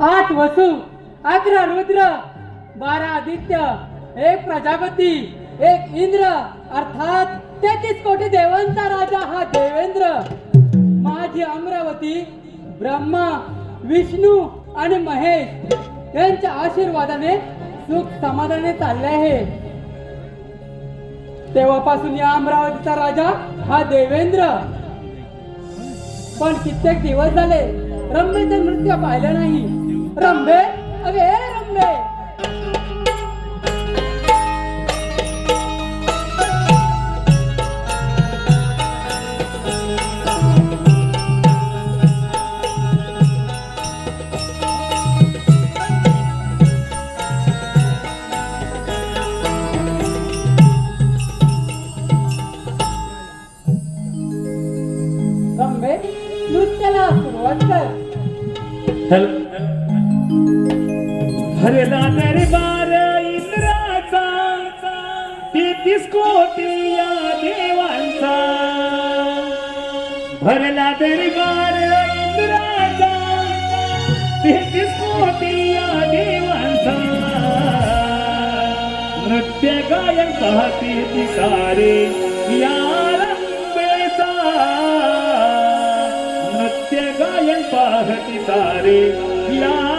आठ वसु अकरा रुद्र बारा आदित्य एक प्रजापती एक इंद्र अर्थात तेहतीस कोटी देवांचा राजा हा देवेंद्र. माझी अमरावती ब्रह्मा विष्णू आणि महेश यांच्या आशीर्वादाने सुख समाधाने चालले आहे. तेव्हापासून या अमरावतीचा राजा हा देवेंद्र. पण कित्येक दिवस झाले रम्यचा नृत्य पाहिलं नाही. रंभे अगे ए रंभे. रंभे हरला दरबार इंद्राचा तेहतीस कोटी या देवांचा. भरला दरबार इंद्राचा तेहतीस कोटी या देवांचा. नृत्य गायन पाहते ती सारे या रंबेचा नृत्य गायन पाहते सारे या